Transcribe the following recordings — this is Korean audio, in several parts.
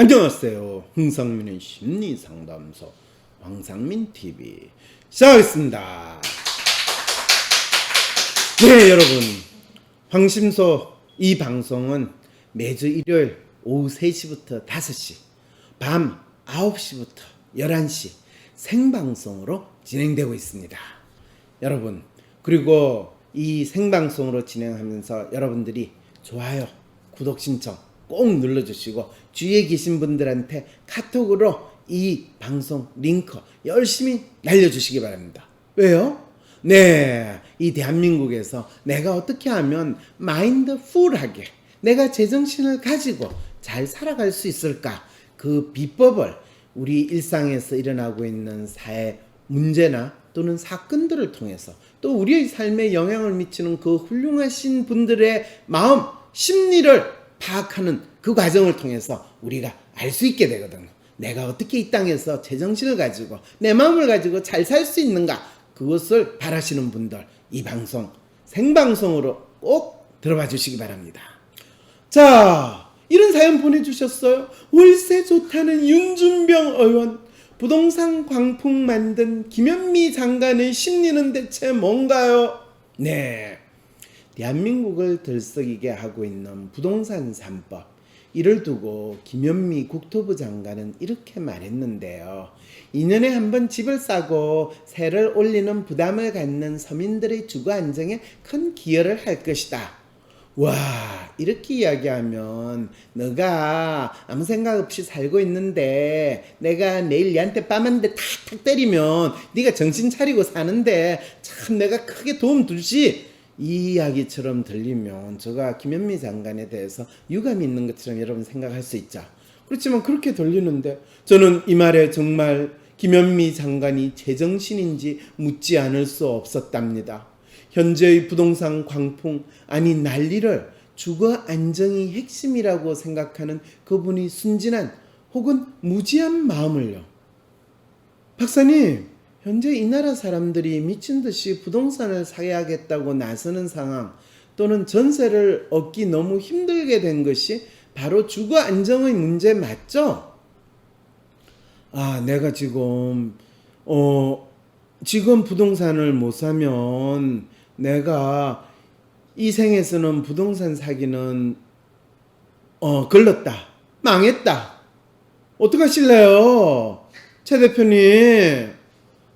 안녕하세요. 흥상민의 심리상담소 황상민 TV 시작하겠습니다. 네, 여러분. 황심소 이 방송은 매주 일요일 오후 3시부터 5시, 밤 9시부터 11시 생방송으로 진행되고 있습니다. 여러분, 그리고 이 생방송으로 진행하면서 여러분들이 좋아요, 구독 신청 꼭 눌러주시고 주위에 계신 분들한테 카톡으로 이 방송 링크 열심히 날려주시기 바랍니다. 왜요? 네, 이 대한민국에서 내가 어떻게 하면 마인드풀하게 내가 제정신을 가지고 잘 살아갈 수 있을까? 그 비법을 우리 일상에서 일어나고 있는 사회 문제나 또는 사건들을 통해서 또 우리의 삶에 영향을 미치는 그 훌륭하신 분들의 마음, 심리를 파악하는 그 과정을 통해서 우리가 알 수 있게 되거든요. 내가 어떻게 이 땅에서 제정신을 가지고 내 마음을 가지고 잘 살 수 있는가 그것을 바라시는 분들 이 방송 생방송으로 꼭 들어봐 주시기 바랍니다. 자, 이런 사연 보내주셨어요. 월세 좋다는 윤준병 의원. 부동산 광풍 만든 김현미 장관의 심리는 대체 뭔가요? 네. 대한민국을 들썩이게 하고 있는 부동산 3법. 이를 두고 김현미 국토부 장관은 이렇게 말했는데요. 2년에 한 번 집을 싸고 세를 올리는 부담을 갖는 서민들의 주거 안정에 큰 기여를 할 것이다. 와 이렇게 이야기하면 너가 아무 생각 없이 살고 있는데 내가 내일 얘한테 대 탁탁 때리면 네가 정신 차리고 사는데 참 내가 크게 도움 줄지 이 이야기처럼 들리면 제가 김현미 장관에 대해서 유감이 있는 것처럼 여러분 생각할 수 있죠. 그렇지만 그렇게 들리는데 저는 이 말에 정말 김현미 장관이 제정신인지 묻지 않을 수 없었답니다. 현재의 부동산 광풍 아니 난리를 주거 안정이 핵심이라고 생각하는 그분이 순진한 혹은 무지한 마음을요. 박사님, 현재 이 나라 사람들이 미친 듯이 부동산을 사야겠다고 나서는 상황 또는 전세를 얻기 너무 힘들게 된 것이 바로 주거 안정의 문제 맞죠? 아, 내가 지금 어 지금 부동산을 못 사면 내가 이 생에서는 부동산 사기는 어 걸렸다. 망했다. 어떡하실래요? 최 대표님.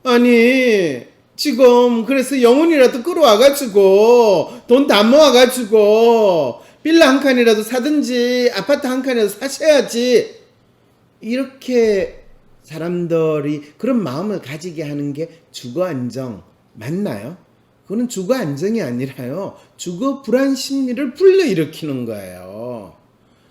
아니, 지금 그래서 영혼이라도 끌어와가지고 돈 다 모아가지고 빌라 한 칸이라도 사든지 아파트 한 칸이라도 사셔야지. 이렇게 사람들이 그런 마음을 가지게 하는 게 주거 안정 맞나요? 그거는 주거 안정이 아니라요. 주거 불안 심리를 불러일으키는 거예요.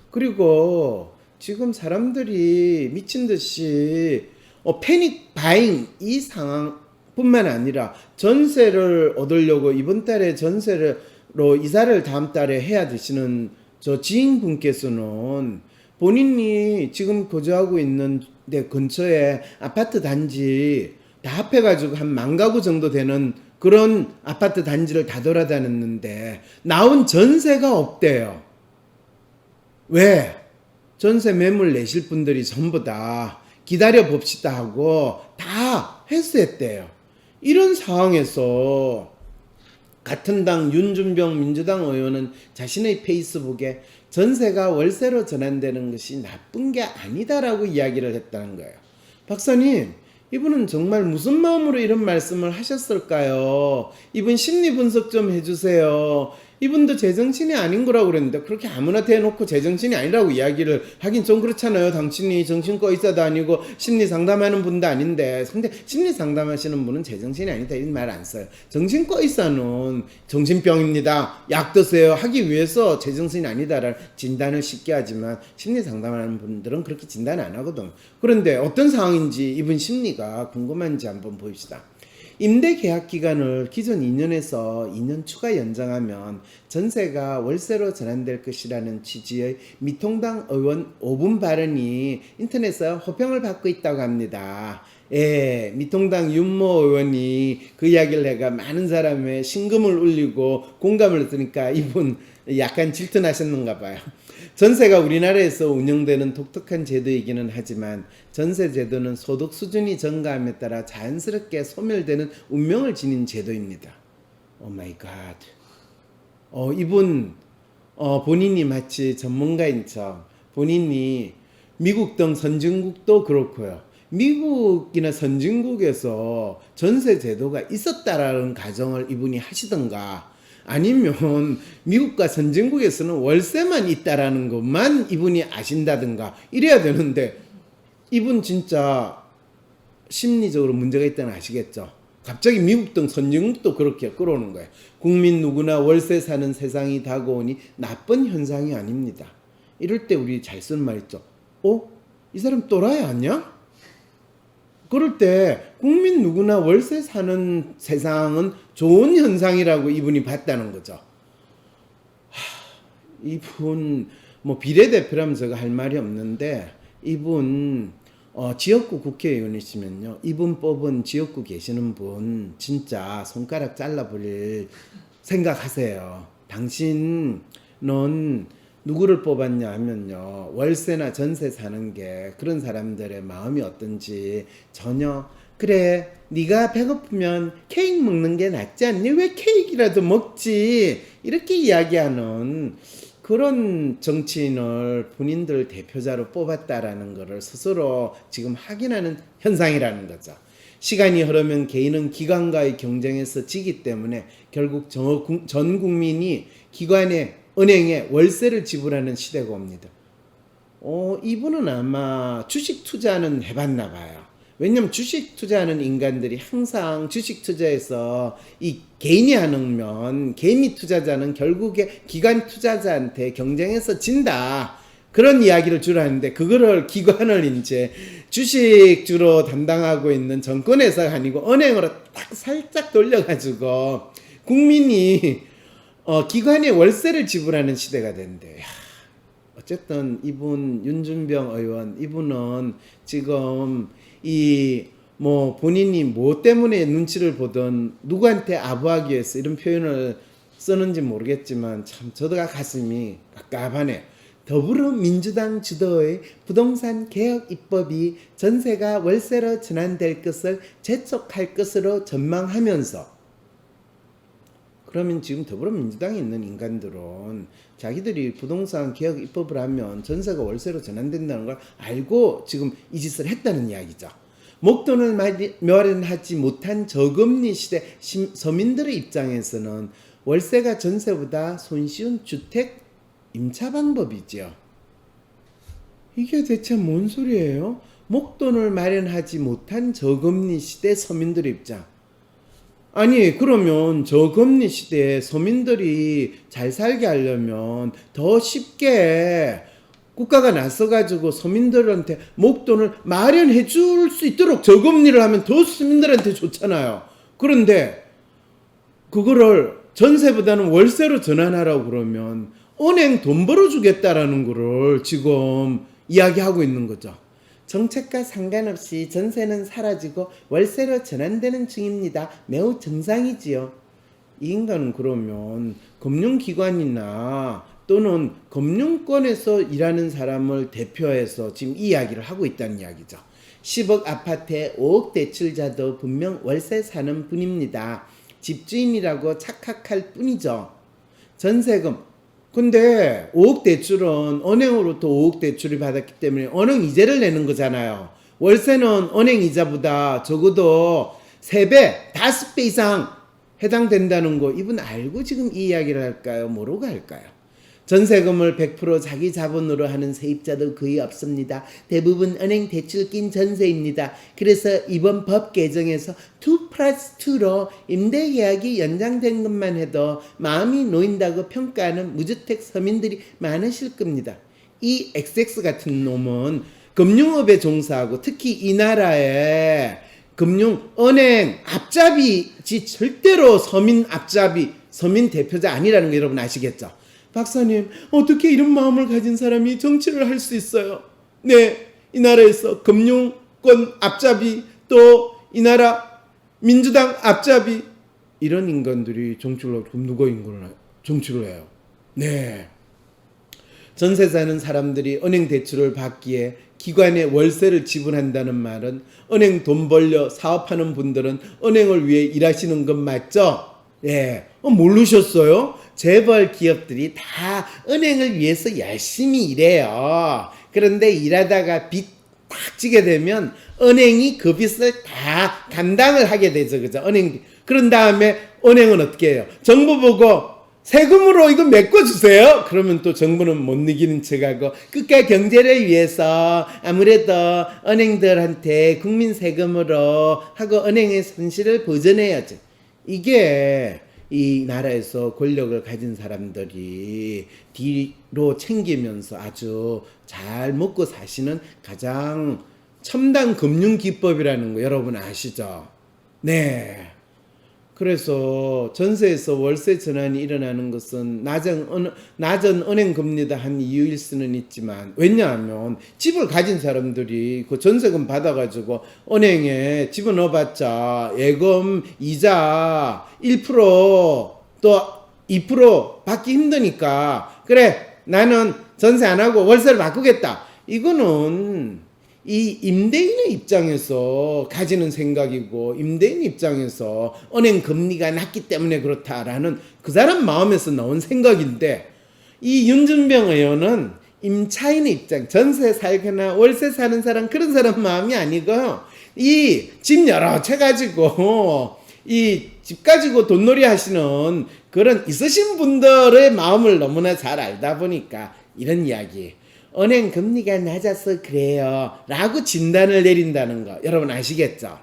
그리고 지금 사람들이 미친 듯이 어, 패닉 바잉 이 상황뿐만 아니라 전세를 얻으려고 이번 달에 전세로 이사를 다음 달에 해야 되시는 저 지인분께서는 본인이 지금 거주하고 있는 데 근처에 아파트 단지 다 합해가지고 한 만 가구 정도 되는 그런 아파트 단지를 다 돌아다녔는데 나온 전세가 없대요. 왜? 전세 매물 내실 분들이 전부 다 기다려 봅시다 하고 다 회수했대요. 이런 상황에서 같은 당 윤준병 민주당 의원은 자신의 페이스북에 전세가 월세로 전환되는 것이 나쁜 게 아니다라고 이야기를 했다는 거예요. 박사님, 이분은 정말 무슨 마음으로 이런 말씀을 하셨을까요? 이분 심리 분석 좀 해주세요. 이분도 제정신이 아닌 거라고 그랬는데 그렇게 아무나 대놓고 제정신이 아니라고 이야기를 하긴 좀 그렇잖아요. 당신이 정신과 의사도 아니고 심리 상담하는 분도 아닌데 근데 심리 상담하시는 분은 제정신이 아니다 이런 말 안 써요. 정신과 의사는 정신병입니다. 약 드세요 하기 위해서 제정신이 아니다라는 진단을 쉽게 하지만 심리 상담하는 분들은 그렇게 진단 안 하거든. 그런데 어떤 상황인지 이분 심리가 궁금한지 한번 보입시다. 임대 계약 기간을 기존 2년에서 2년 추가 연장하면 전세가 월세로 전환될 것이라는 취지의 미통당 의원 5분 발언이 인터넷에 호평을 받고 있다고 합니다. 예, 미통당 윤모 의원이 그 이야기를 해가 많은 사람의 신금을 울리고 공감을 했으니까 이분 약간 질투나셨는가 봐요. 전세가 우리나라에서 운영되는 독특한 제도이기는 하지만 전세 제도는 소득 수준이 증가함에 따라 자연스럽게 소멸되는 운명을 지닌 제도입니다. 오 마이 갓. 어, 이분 어, 본인이 마치 전문가인 척 본인이 미국 등 선진국도 그렇고요. 미국이나 선진국에서 전세 제도가 있었다라는 가정을 이분이 하시던가 아니면 미국과 선진국에서는 월세만 있다라는 것만 이분이 아신다든가 이래야 되는데 이분 진짜 심리적으로 문제가 있다는 아시겠죠? 갑자기 미국 등 선진국도 그렇게 끌어오는 거예요. 국민 누구나 월세 사는 세상이 다가오니 나쁜 현상이 아닙니다. 이럴 때 우리 잘 쓰는 말 있죠. 어? 이 사람 또라이 아니야? 그럴 때 국민 누구나 월세 사는 세상은 좋은 현상이라고 이분이 봤다는 거죠. 하, 이분 뭐 비례대표라면 제가 할 말이 없는데 이분 어, 지역구 국회의원이시면요 이분 뽑은 지역구 계시는 분 진짜 손가락 잘라버릴 생각하세요. 당신은 누구를 뽑았냐 하면요. 월세나 전세 사는 게 그런 사람들의 마음이 어떤지 전혀 그래 네가 배고프면 케이크 먹는 게 낫지 않니? 왜 케이크라도 먹지? 이렇게 이야기하는 그런 정치인을 본인들 대표자로 뽑았다라는 것을 스스로 지금 확인하는 현상이라는 거죠. 시간이 흐르면 개인은 기관과의 경쟁에서 지기 때문에 결국 전 국민이 기관에 은행에 월세를 지불하는 시대가 옵니다. 어, 이분은 아마 주식 투자는 해봤나 봐요. 왜냐면 주식 투자하는 인간들이 항상 주식 투자에서 이 개인이 하는 개미 투자자는 결국에 기관 투자자한테 경쟁해서 진다. 그런 이야기를 주로 하는데 그거를 기관을 이제 주식 주로 담당하고 있는 정권에서가 아니고 은행으로 딱 살짝 돌려가지고 국민이 어, 기관에 월세를 지불하는 시대가 된대. 야, 어쨌든 이분 윤준병 의원 이분은 지금 이 뭐 본인이 뭐 때문에 눈치를 보던 누구한테 아부하기 위해서 이런 표현을 쓰는지 모르겠지만 참 저도가 가슴이 깝깝하네. 더불어민주당 주도의 부동산 개혁 입법이 전세가 월세로 전환될 것을 재촉할 것으로 전망하면서 그러면 지금 더불어민주당에 있는 인간들은 자기들이 부동산 개혁 입법을 하면 전세가 월세로 전환된다는 걸 알고 지금 이 짓을 했다는 이야기죠. 목돈을 마련하지 못한 저금리 시대 심- 서민들의 입장에서는 월세가 전세보다 손쉬운 주택 임차 방법이지요. 이게 대체 뭔 소리예요? 목돈을 마련하지 못한 저금리 시대 서민들의 입장. 아니 그러면 저금리 시대에 서민들이 잘 살게 하려면 더 쉽게 국가가 나서가지고 서민들한테 목돈을 마련해 줄 수 있도록 저금리를 하면 더 서민들한테 좋잖아요. 그런데 그거를 전세보다는 월세로 전환하라고 그러면 은행 돈 벌어주겠다라는 거를 지금 이야기하고 있는 거죠. 정책과 상관없이 전세는 사라지고 월세로 전환되는 중입니다. 매우 정상이지요. 이 인간은 그러면 금융기관이나 또는 금융권에서 일하는 사람을 대표해서 지금 이 이야기를 하고 있다는 이야기죠. 10억 아파트에 5억 대출자도 분명 월세 사는 분입니다. 집주인이라고 착각할 뿐이죠. 전세금. 근데 5억 대출은 은행으로부터 5억 대출을 받았기 때문에 은행 이자를 내는 거잖아요. 월세는 은행 이자보다 적어도 3배, 5배 이상 해당된다는 거 이분 알고 지금 이 이야기를 할까요? 모르고 할까요? 전세금을 100% 자기 자본으로 하는 세입자도 거의 없습니다. 대부분 은행 대출 낀 전세입니다. 그래서 이번 법 개정에서 2 플러스 2로 임대 계약이 연장된 것만 해도 마음이 놓인다고 평가하는 무주택 서민들이 많으실 겁니다. 이 XX 같은 놈은 금융업에 종사하고 특히 이 나라에 금융 은행 앞잡이 지 절대로 서민 앞잡이 서민 대표자 아니라는 거 여러분 아시겠죠? 박사님 어떻게 이런 마음을 가진 사람이 정치를 할 수 있어요? 네, 이 나라에서 금융권 앞잡이 또 이 나라 민주당 앞잡이 이런 인간들이 정치를 하고 누가 인간을 하- 정치를 해요? 네. 전세 사는 사람들이 은행 대출을 받기에 기관에 월세를 지불한다는 말은 은행 돈 벌려 사업하는 분들은 은행을 위해 일하시는 건 맞죠? 예. 어, 모르셨어요? 재벌 기업들이 다 은행을 위해서 열심히 일해요. 그런데 일하다가 빚 딱 지게 되면 은행이 그 빚을 다 감당을 하게 되죠. 그죠? 은행. 그런 다음에 은행은 어떻게 해요? 정부 보고 세금으로 이거 메꿔주세요. 그러면 또 정부는 못 이기는 척하고 국가 경제를 위해서 아무래도 은행들한테 국민 세금으로 하고 은행의 손실을 보전해야죠. 이게 이 나라에서 권력을 가진 사람들이 뒤로 챙기면서 아주 잘 먹고 사시는 가장 첨단 금융 기법이라는 거 여러분 아시죠? 네. 그래서 전세에서 월세 전환이 일어나는 것은 낮은, 은, 낮은 은행 금리다 한 이유일 수는 있지만 왜냐하면 집을 가진 사람들이 그 전세금 받아가지고 은행에 집어넣어봤자 예금 이자 1%또 2% 받기 힘드니까 그래 나는 전세 안 하고 월세를 바꾸겠다. 이거는 이 임대인의 입장에서 가지는 생각이고 임대인 입장에서 은행 금리가 낮기 때문에 그렇다라는 그 사람 마음에서 나온 생각인데 이 윤준병 의원은 임차인의 입장 전세 살거나 월세 사는 사람 그런 사람 마음이 아니고 이집 여러 채 가지고 이 집 가지고 돈놀이 하시는 그런 있으신 분들의 마음을 너무나 잘 알다 보니까 이런 이야기 은행 금리가 낮아서 그래요. 라고 진단을 내린다는 거. 여러분 아시겠죠?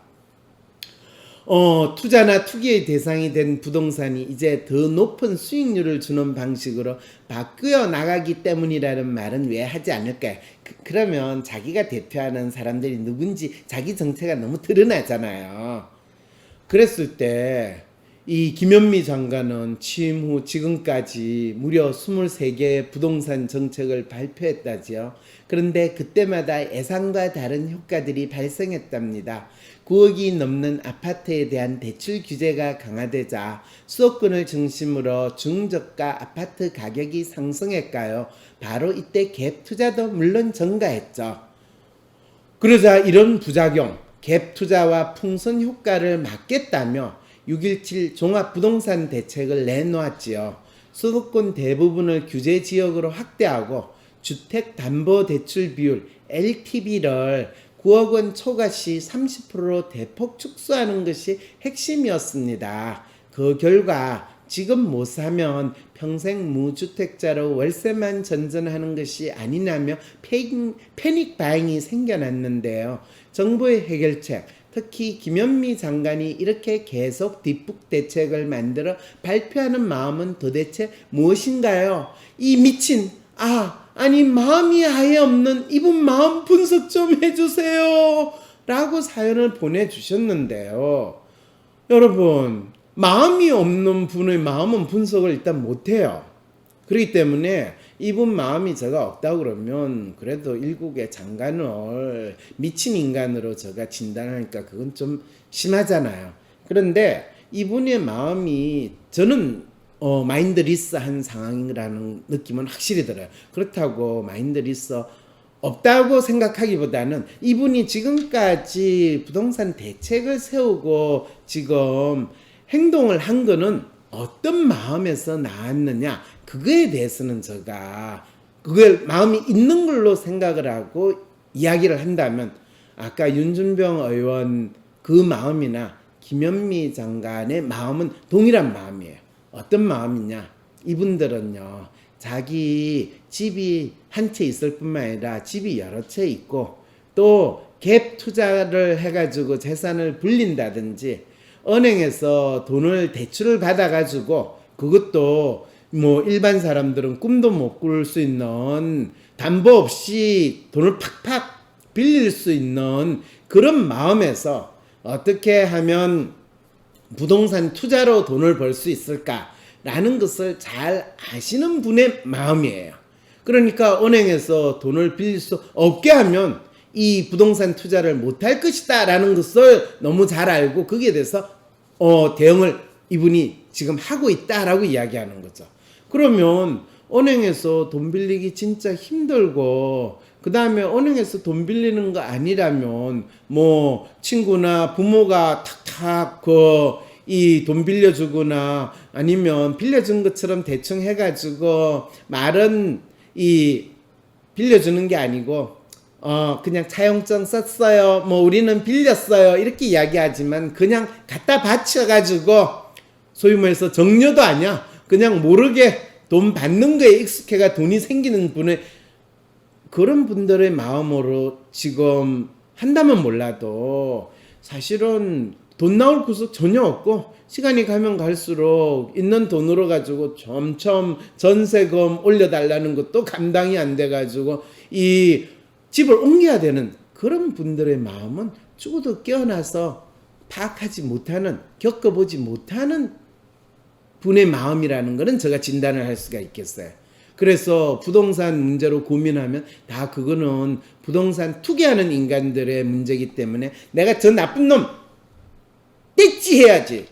어, 투자나 투기의 대상이 된 부동산이 이제 더 높은 수익률을 주는 방식으로 바뀌어 나가기 때문이라는 말은 왜 하지 않을까요? 그, 그러면 자기가 대표하는 사람들이 누군지 자기 정체가 너무 드러나잖아요. 그랬을 때 이 김현미 장관은 취임 후 지금까지 무려 23개의 부동산 정책을 발표했다지요. 그런데 그때마다 예상과 다른 효과들이 발생했답니다. 9억이 넘는 아파트에 대한 대출 규제가 강화되자 수도권을 중심으로 중저가 아파트 가격이 상승했가요. 바로 이때 갭 투자도 물론 증가했죠. 그러자 이런 부작용, 갭 투자와 풍선 효과를 막겠다며 6.17 종합부동산 대책을 내놓았지요. 수도권 대부분을 규제 지역으로 확대하고 주택담보대출 비율 LTV를 9억 원 초과 시 30%로 대폭 축소하는 것이 핵심이었습니다. 그 결과 지금 못 사면 평생 무주택자로 월세만 전전하는 것이 아니냐며 패닉, 패닉 바잉이 생겨났는데요. 정부의 해결책, 특히 김현미 장관이 이렇게 계속 뒷북 대책을 만들어 발표하는 마음은 도대체 무엇인가요? 이 미친, 아, 아니, 마음이 아예 없는 이분 마음 분석 좀 해주세요. 라고 사연을 보내주셨는데요. 여러분, 마음이 없는 분의 마음은 분석을 일단 못해요. 그렇기 때문에 이분 마음이 제가 없다고 그러면 그래도 일국의 장관을 미친 인간으로 제가 진단하니까 그건 좀 심하잖아요. 그런데 이분의 마음이 저는 어, 마인드리스한 상황이라는 느낌은 확실히 들어요. 그렇다고 마인드리스 없다고 생각하기보다는 이분이 지금까지 부동산 대책을 세우고 지금 행동을 한 거는 어떤 마음에서 나왔느냐 그거에 대해서는 제가 그걸 마음이 있는 걸로 생각을 하고 이야기를 한다면 아까 윤준병 의원 그 마음이나 김현미 장관의 마음은 동일한 마음이에요. 어떤 마음이냐? 이분들은요, 자기 집이 한 채 있을 뿐만 아니라 집이 여러 채 있고 또 갭 투자를 해가지고 재산을 불린다든지 은행에서 돈을 대출을 받아가지고 그것도 뭐 일반 사람들은 꿈도 못 꿀 수 있는 담보 없이 돈을 팍팍 빌릴 수 있는 그런 마음에서 어떻게 하면 부동산 투자로 돈을 벌 수 있을까라는 것을 잘 아시는 분의 마음이에요. 그러니까 은행에서 돈을 빌릴 수 없게 하면 이 부동산 투자를 못할 것이다라는 것을 너무 잘 알고 거기에 대해서 어, 대응을 이분이 지금 하고 있다라고 이야기하는 거죠. 그러면 은행에서 돈 빌리기 진짜 힘들고 그 다음에 은행에서 돈 빌리는 거 아니라면 뭐 친구나 부모가 탁탁 그 이 돈 빌려주거나 아니면 빌려준 것처럼 대충 해가지고 말은 이 빌려주는 게 아니고 어 그냥 차용증 썼어요 뭐 우리는 빌렸어요 이렇게 이야기하지만 그냥 갖다 바쳐가지고 소위 말해서 정려도 아니야 그냥 모르게 돈 받는 거에 익숙해가 돈이 생기는 분의 그런 분들의 마음으로 지금 한다면 몰라도 사실은 돈 나올 구석 전혀 없고 시간이 가면 갈수록 있는 돈으로 가지고 점점 전세금 올려달라는 것도 감당이 안 돼가지고 이 집을 옮겨야 되는 그런 분들의 마음은 죽어도 깨어나서 파악하지 못하는 겪어보지 못하는 분의 마음이라는 것은 제가 진단을 할 수가 있겠어요. 그래서 부동산 문제로 고민하면 다 그거는 부동산 투기하는 인간들의 문제이기 때문에 내가 저 나쁜 놈 떼찌 해야지.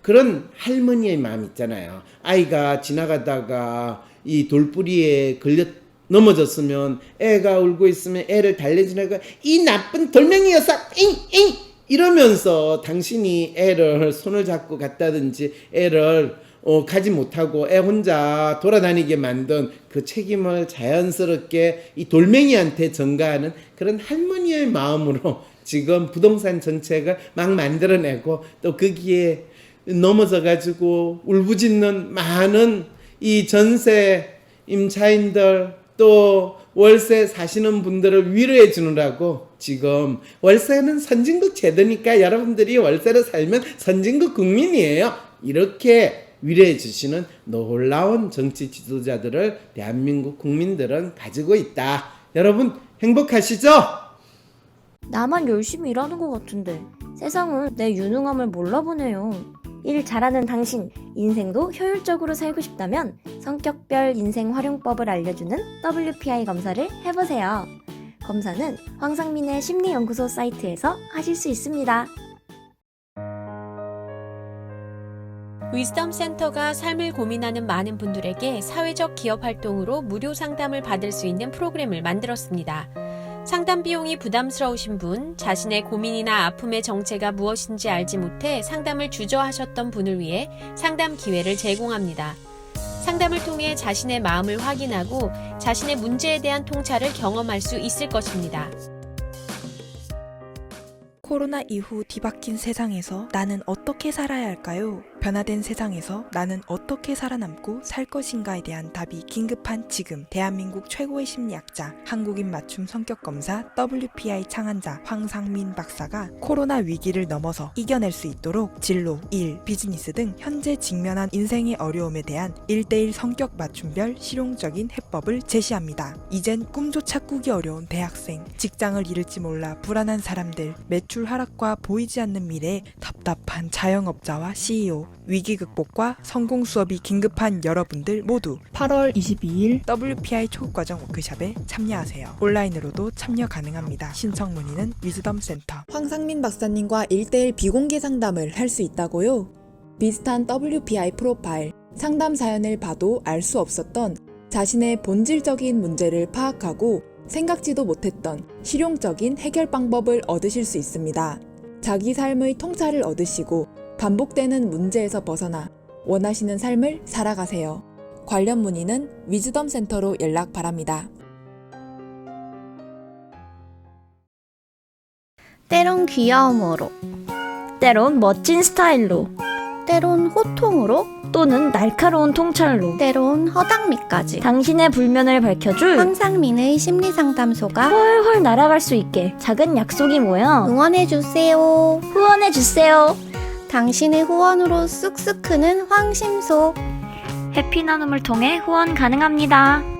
그런 할머니의 마음 있잖아요. 아이가 지나가다가 이 돌뿌리에 걸려 넘어졌으면 애가 울고 있으면 애를 달래주다가 이 나쁜 돌멩이여서 잉잉 이러면서 당신이 애를 손을 잡고 갔다든지 애를 어, 가지 못하고 애 혼자 돌아다니게 만든 그 책임을 자연스럽게 이 돌멩이한테 전가하는 그런 할머니의 마음으로 지금 부동산 정책을 막 만들어내고 또 거기에 넘어져 가지고 울부짖는 많은 이 전세 임차인들 또 월세 사시는 분들을 위로해 주느라고 지금 월세는 선진국 제도니까 여러분들이 월세를 살면 선진국 국민이에요. 이렇게 위로해 주시는 놀라운 정치 지도자들을 대한민국 국민들은 가지고 있다. 여러분 행복하시죠? 나만 열심히 일하는 것 같은데 세상은 내 유능함을 몰라보네요. 일 잘하는 당신, 인생도 효율적으로 살고 싶다면 성격별 인생 활용법을 알려주는 WPI 검사를 해보세요. 검사는 황상민의 심리연구소 사이트에서 하실 수 있습니다. 위즈덤 센터가 삶을 고민하는 많은 분들에게 사회적 기업 활동으로 무료 상담을 받을 수 있는 프로그램을 만들었습니다. 상담 비용이 부담스러우신 분, 자신의 고민이나 아픔의 정체가 무엇인지 알지 못해 상담을 주저하셨던 분을 위해 상담 기회를 제공합니다. 상담을 통해 자신의 마음을 확인하고 자신의 문제에 대한 통찰을 경험할 수 있을 것입니다. 코로나 이후 뒤바뀐 세상에서 나는 어떻게 살아야 할까요? 변화된 세상에서 나는 어떻게 살아남고 살 것인가에 대한 답이 긴급한 지금 대한민국 최고의 심리학자 한국인 맞춤 성격 검사 WPI 창안자 황상민 박사가 코로나 위기를 넘어서 이겨낼 수 있도록 진로, 일, 비즈니스 등 현재 직면한 인생의 어려움에 대한 1대1 성격 맞춤별 실용적인 해법을 제시합니다. 이젠 꿈조차 꾸기 어려운 대학생, 직장을 잃을지 몰라 불안한 사람들, 매출 하락과 보이지 않는 미래, 답답한 자영업자와 CEO, 위기 극복과 성공 수업이 긴급한 여러분들 모두 8월 22일 WPI 초급과정 워크숍에 참여하세요. 온라인으로도 참여 가능합니다. 신청 문의는 위즈덤 센터 황상민 박사님과 1대1 비공개 상담을 할 수 있다고요? 비슷한 WPI 프로파일, 상담 사연을 봐도 알 수 없었던 자신의 본질적인 문제를 파악하고 생각지도 못했던 실용적인 해결 방법을 얻으실 수 있습니다. 자기 삶의 통찰을 얻으시고 반복되는 문제에서 벗어나 원하시는 삶을 살아가세요. 관련 문의는 위즈덤 센터로 연락 바랍니다. 때론 귀여움으로, 때론 멋진 스타일로, 때론 호통으로, 또는 날카로운 통찰로, 때론 허당미까지 당신의 불면을 밝혀줄 황상민의 심리상담소가 훨훨 날아갈 수 있게 작은 약속이 모여 응원해주세요. 후원해주세요. 당신의 후원으로 쑥쑥 크는 황심소. 해피 나눔을 통해 후원 가능합니다.